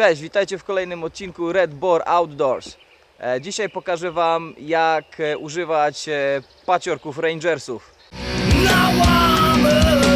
Cześć, witajcie w kolejnym odcinku Red Boar Outdoors. E, Dzisiaj pokażę Wam jak e, używać e, paciorków Rangersów. Now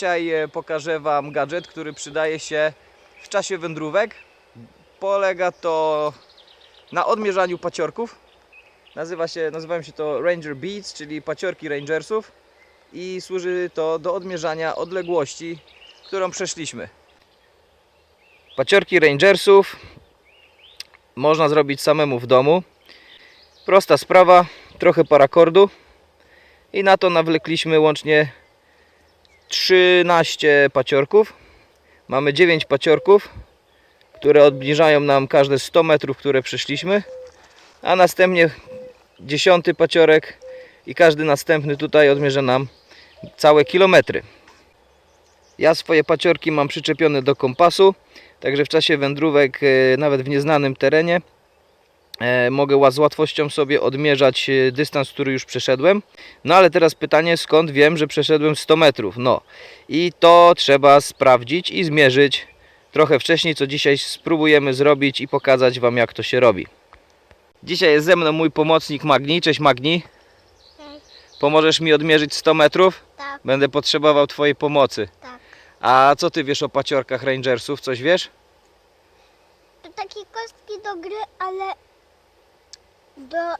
Dzisiaj e, pokażę Wam gadżet, który przydaje się w czasie wędrówek. Polega to na odmierzaniu paciorków. Nazywa się, nazywają się to Ranger Beats, czyli paciorki Rangersów i służy to do odmierzania odległości, którą przeszliśmy. Paciorki Rangersów można zrobić samemu w domu. Prosta sprawa, trochę parakordu i na to nawlekliśmy łącznie 13 paciorków. Mamy 9 paciorków, które odbliżają nam każde 100 metrów, które przeszliśmy. A następnie 10 paciorek i każdy następny tutaj odmierza nam całe kilometry. Ja swoje paciorki mam przyczepione do kompasu, także w czasie wędrówek, e, nawet w nieznanym terenie, mogę ła- z łatwością sobie odmierzać e, dystans, który już przeszedłem. No ale teraz pytanie, skąd wiem, że przeszedłem 100 metrów? No i to trzeba sprawdzić i zmierzyć trochę wcześniej, co dzisiaj spróbujemy zrobić i pokazać Wam, jak to się robi. Dzisiaj jest ze mną mój pomocnik Magni. Cześć Magni. Cześć. Pomożesz mi odmierzyć 100 metrów? Tak, Będę potrzebował Twojej pomocy. tak. A co Ty wiesz o paciorkach Rangersów? Coś wiesz? To takie kostki do gry, ale do...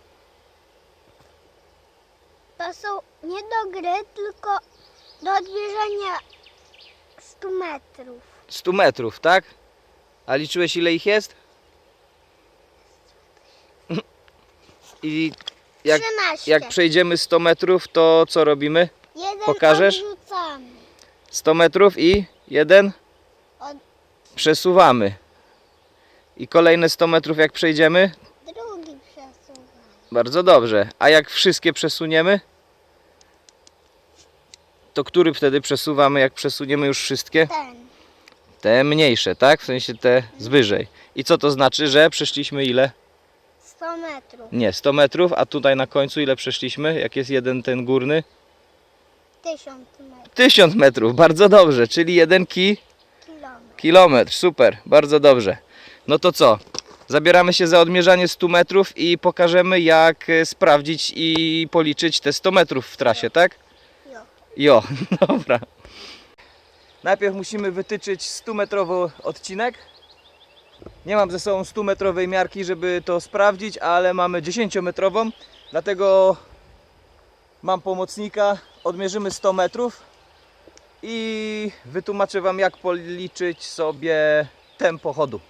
To są nie do gry, tylko do odbierzenia 100 metrów. 100 metrów, tak? A liczyłeś ile ich jest? I jak, 13. jak przejdziemy 100 metrów, to co robimy? Jeden pokażesz? odrzucamy. 100 metrów i jeden Od... przesuwamy. I kolejne 100 metrów jak przejdziemy? Bardzo dobrze. A jak wszystkie przesuniemy? To który wtedy przesuwamy, jak przesuniemy już wszystkie? Ten. Te mniejsze, tak? W sensie te z wyżej. I co to znaczy, że przeszliśmy ile? 100 metrów. Nie, 100 metrów, a tutaj na końcu ile przeszliśmy? Jak jest jeden ten górny? 1000 metrów. 1000 metrów, bardzo dobrze, czyli jeden ki Kilometr. kilometr, super, bardzo dobrze. No to co? Zabieramy się za odmierzanie 100 metrów i pokażemy jak e, sprawdzić i policzyć te 100 metrów w trasie, tak? Jo. Jo, dobra. Najpierw musimy wytyczyć 100 metrowy odcinek. Nie mam ze sobą 100 metrowej miarki, żeby to sprawdzić, ale mamy 10 metrową, dlatego mam pomocnika. Odmierzymy 100 metrów i wytłumaczę Wam jak policzyć sobie tempo chodu.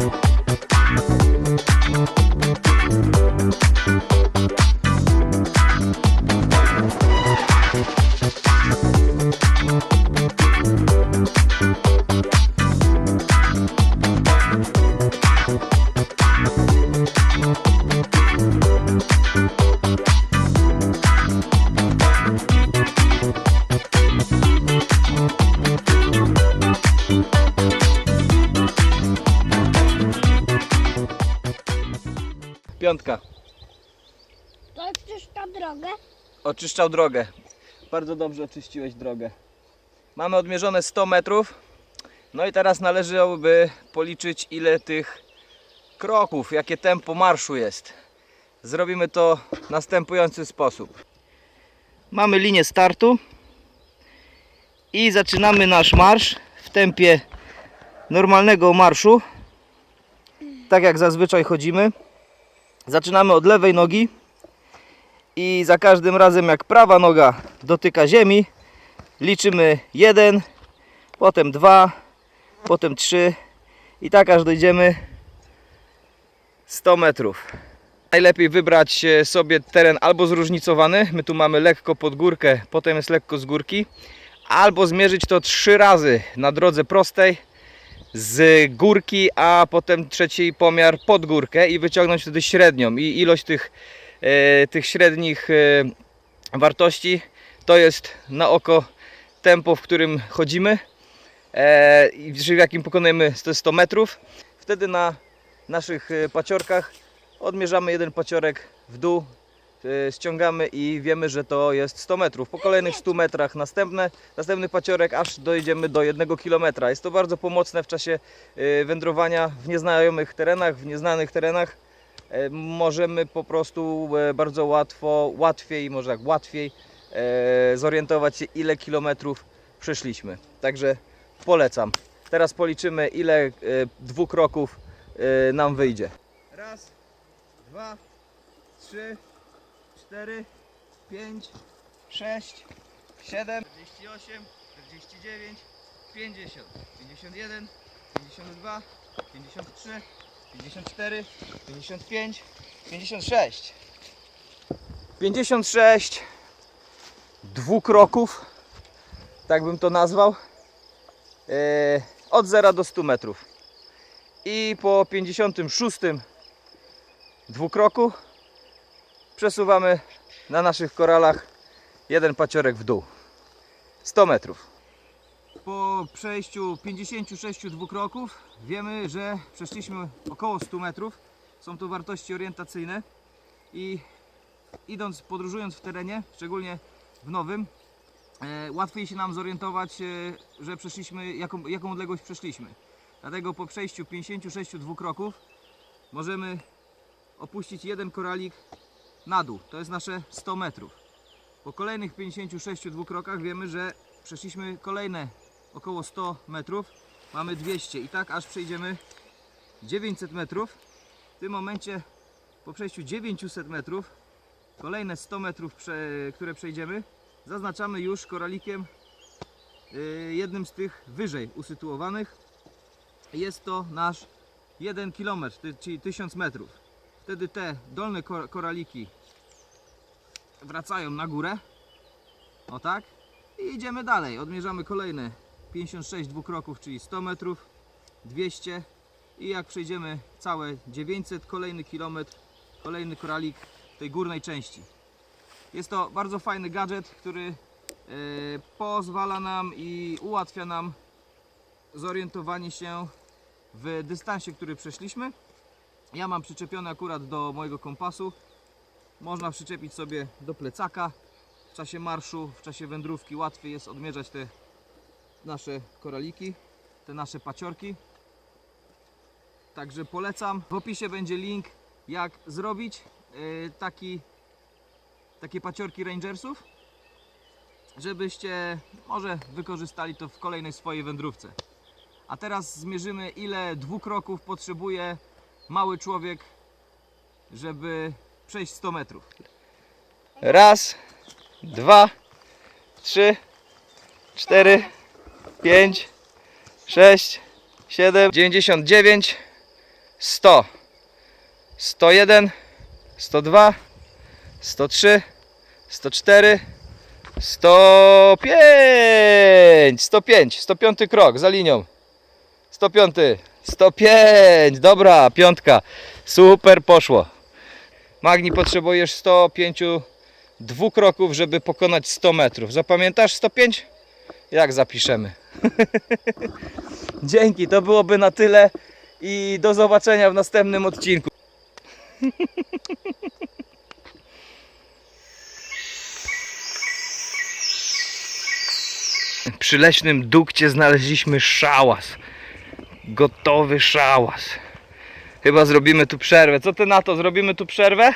Thank Oczyszczał drogę. Bardzo dobrze oczyściłeś drogę. Mamy odmierzone 100 metrów. No i teraz należałoby policzyć ile tych kroków, jakie tempo marszu jest. Zrobimy to w następujący sposób. Mamy linię startu i zaczynamy nasz marsz w tempie normalnego marszu. Tak jak zazwyczaj chodzimy. Zaczynamy od lewej nogi i za każdym razem jak prawa noga dotyka ziemi liczymy 1, potem 2, potem 3 i tak aż dojdziemy 100 metrów. Najlepiej wybrać e, sobie teren albo zróżnicowany, my tu mamy lekko pod górkę, potem jest lekko z górki, albo zmierzyć to trzy razy na drodze prostej z górki, a potem trzeci pomiar pod górkę i wyciągnąć wtedy średnią. I ilość tych tych średnich e, wartości to jest na oko tempo, w którym chodzimy e, i w jakim pokonujemy te 100 metrów. Wtedy na naszych e, paciorkach odmierzamy jeden paciorek w dół, e, ściągamy i wiemy, że to jest 100 metrów. Po kolejnych 100 metrach następne, następny paciorek, aż dojdziemy do 1 kilometra. Jest to bardzo pomocne w czasie e, wędrowania w nieznajomych terenach, w nieznanych terenach e, możemy po prostu e, bardzo łatwo, łatwiej, może tak łatwiej e, zorientować się ile kilometrów przeszliśmy. Także polecam. Teraz policzymy ile e, dwukroków e, nam wyjdzie. Raz, dwa, trzy, cztery, pięć, sześć, siedem, 48, 49, 50, 51, 52, 53, 54, 55, 56. 56 dwukroków, tak bym to nazwał, e, od 0 do 100 metrów. I po 56 dwukroku przesuwamy na naszych koralach jeden paciorek w dół. 100 metrów. Po przejściu 56 dwukroków wiemy, że przeszliśmy około 100 metrów. Są to wartości orientacyjne i idąc, podróżując w terenie, szczególnie w nowym, e, łatwiej się nam zorientować, e, że przeszliśmy, jaką, jaką odległość przeszliśmy. Dlatego po przejściu 56 dwukroków możemy opuścić jeden koralik na dół. To jest nasze 100 metrów. Po kolejnych 56 dwukrokach wiemy, że przeszliśmy kolejne około 100 metrów. Mamy 200 i tak aż przejdziemy 900 metrów. W tym momencie po przejściu 900 metrów kolejne 100 metrów, które przejdziemy, zaznaczamy już koralikiem y, jednym z tych wyżej usytuowanych. Jest to nasz 1 km, czyli 1000 metrów. Wtedy te dolne kor- koraliki wracają na górę. O tak. I idziemy dalej. Odmierzamy kolejne 56 dwukroków, czyli 100 metrów, 200 i jak przejdziemy całe 900, kolejny kilometr, kolejny koralik tej górnej części. Jest to bardzo fajny gadżet, który e, pozwala nam i ułatwia nam zorientowanie się w dystansie, który przeszliśmy. Ja mam przyczepiony akurat do mojego kompasu. Można przyczepić sobie do plecaka. W czasie marszu, w czasie wędrówki łatwiej jest odmierzać te nasze koraliki, te nasze paciorki. Także polecam. W opisie będzie link jak zrobić yy, taki, takie paciorki Rangersów, żebyście może wykorzystali to w kolejnej swojej wędrówce. A teraz zmierzymy ile dwukroków potrzebuje mały człowiek, żeby przejść 100 metrów. Raz, dwa, trzy, cztery, pięć, sześć, siedem, dziewięćdziesiąt dziewięć, sto, sto jeden, sto dwa, sto trzy, sto cztery, sto pięć, sto pięć, sto piąty krok za linią. 105, 105, dobra, piątka, super poszło. Magni potrzebujesz 105 dwukroków, żeby pokonać 100 metrów. Zapamiętasz 105? Jak zapiszemy? Dzięki, to byłoby na tyle i do zobaczenia w następnym odcinku. Przy leśnym dukcie znaleźliśmy szałas. Gotowy szałas. Chyba zrobimy tu przerwę. Co ty na to? Zrobimy tu przerwę?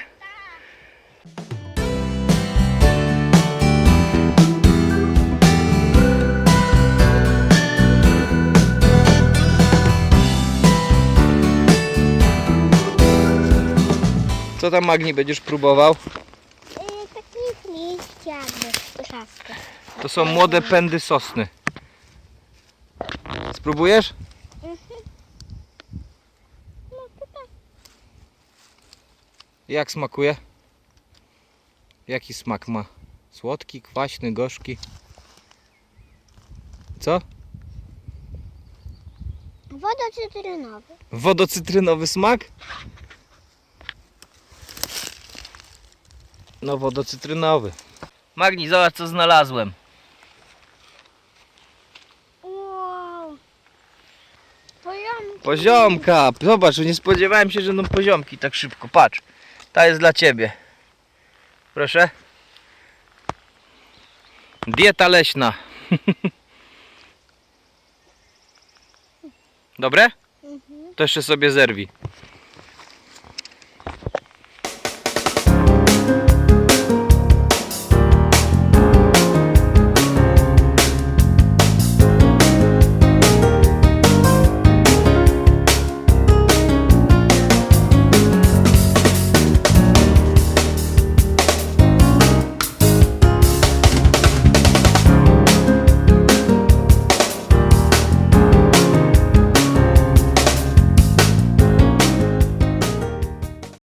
Co tam Magni będziesz próbował? Y, takich liści jakby rzadko. To są młode pędy sosny. Spróbujesz? No to tak. Jak smakuje? Jaki smak ma? Słodki, kwaśny, gorzki? Co? Woda cytrynowa. Wodocytrynowy smak? No wodocytrynowy. Magni, zobacz co znalazłem. Wow. Pojemki. Poziomka! Zobacz, nie spodziewałem się, że będą poziomki tak szybko. Patrz, ta jest dla ciebie. Proszę. Dieta leśna. Dobre? To jeszcze sobie zerwij.